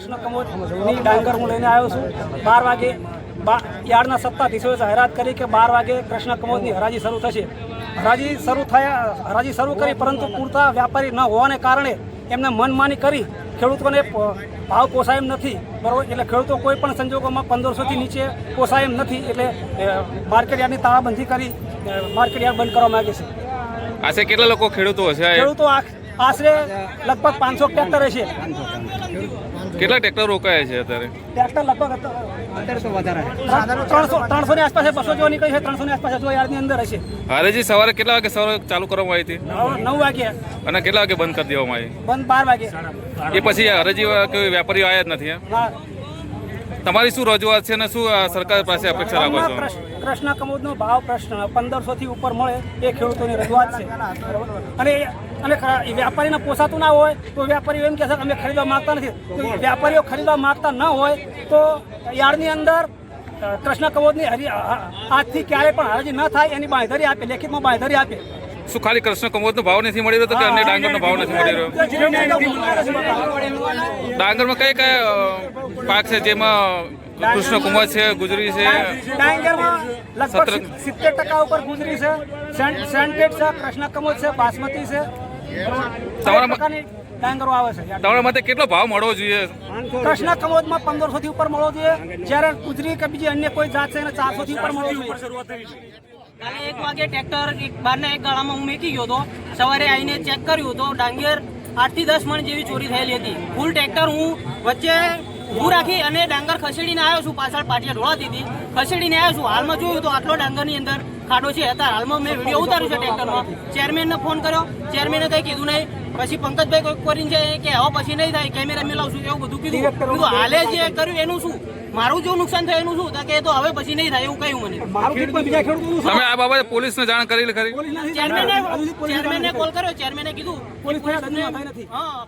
કૃષ્ણ કમોદની ડાંગર હું લઈને આવ્યો છું. બાર વાગે યાર્ડના સત્તાધીશોએ જાહેરાત કરી કે બાર વાગે કૃષ્ણ કમોદની હરાજી શરૂ થશે. હરાજી શરૂ થયા હરાજી શરૂ કરી પરંતુ પૂરતા વ્યાપારી ન હોવાને કારણે એમને મનમાની કરી ખેડૂતોને ભાવ પોસાય એમ નથી. બરોબર? એટલે ખેડૂતો કોઈ પણ સંજોગોમાં પંદરસોથી નીચે પોસાય એમ નથી. એટલે માર્કેટ યાર્ડની તાળાબંધી કરી માર્કેટ યાર્ડ બંધ કરવા માંગે છે. આશરે કેટલા લોકો ખેડૂતો હશે? ખેડૂતો આ- આશરે લગભગ પાંચસો ટ્રેક્ટર હશે. કેટલા ટ્રેક્ટર રોકાયા છે અત્યારે? ટ્રેક્ટર લગભગ ત્રણસો ત્રણસો ની આસપાસ બસો જેવો નીકળી છે ત્રણસો ની આસપાસ હજુ યાર્ડની અંદર હશે. હારેજી સવારે કેટલા વાગે સવારે ચાલુ કરવામાં આવી હતી? નવ વાગે. અને કેટલા વાગે બંધ કરી દેવામાં આવી? બંધ બાર વાગે. એ પછી હરેજી કોઈ વેપારીઓ આવ્યા જ નથી તમારી શું રજૂઆત છે અને શું સરકાર પાસે અપેક્ષા રાખો છો? કૃષ્ણ- કૃષ્ણ કમોદનો ભાવ પ્રશ્ન. પંદરસો થી ઉપર મળે એ ખેડૂતોની રજૂઆત છે. અને અને વેપારીને પોસાતું ના હોય તો વેપારીઓ એમ કહે છે અમે ખરીદવા માગતા નથી. તો વેપારીઓ ખરીદવા માગતા ન હોય તો યાર્ડની અંદર કૃષ્ણ કમોદની હરી આજથી ક્યારે પણ હરાજી ન થાય એની બાંધરી આપે લેખિતમાં બાંધરી આપે. શું ખાલી કૃષ્ણ કમોદનો ભાવ નથી મળી રહ્યો તો કે અન્ય ડાંગરનો ભાવ નથી મળી રહ્યો? ડાંગરમાં કઈ કઈ પાક છે? જેમાં કૃષ્ણ કુમાર છે ગુજરી છે? લગભગ સત્તર- ટકા ઉપર ગુજરી છે. સેન- સેન્ટેડ છે કૃષ્ણ કમોદ છે બાસમતી છે. તમારા મ- પ્રકારની ડાંગરો આવે છે તમારા મતે કેટલો ભાવ મળવો જોઈએ? કૃષ્ણ કમોદમાં પંદરસો થી ઉપર મળવો જોઈએ. જ્યારે ગુજરી કે બીજી અન્ય કોઈ જાત છે એને ચારસો થી ઉપર મળવો જોઈએ. કાલે એક વાગે ટ્રેક્ટર એક બારના એક ગાળામાં હું મેકી ગયો હતો. સવારે આવીને ચેક કર્યું તો ડાંગર આઠથી દસ મણ જેવી ચોરી થયેલી હતી. ફૂલ ટ્રેક્ટર હું વચ્ચે ઊભું રાખી અને ડાંગર ખસેડીને આવ્યો છું. પાછળ પાટિયા ઢોળાતી હતી. ખસેડીને આવ્યો છું. હાલમાં જોયું તો આટલો ડાંગરની અંદર ખાડો છે. અત્યારે હાલમાં મેં વીડિયો ઉતાર્યો છે ટ્રેક્ટરમાં ચેરમેનને ફોન કર્યો. ચેરમેને કંઈ કીધું નહીં. પછી પંકજભાઈ કોઈ કરીને છે કે હવે પછી નહીં થાય. કેમેરા મિલાવશું એવું બધું કીધું. કીધું હાલે જે કર્યું એનું શું? મારું જો નુકસાન થયું એનું શું? કે તો હવે પછી નહીં થાય એવું કહ્યું મને. તમે આ બાબતે પોલીસને જાણ કરેલી ખરી. પોલીસ ચેરમેને પોલીસ ચેરમેને કોલ કર્યો. ચેરમેને કીધું પોલીસ હા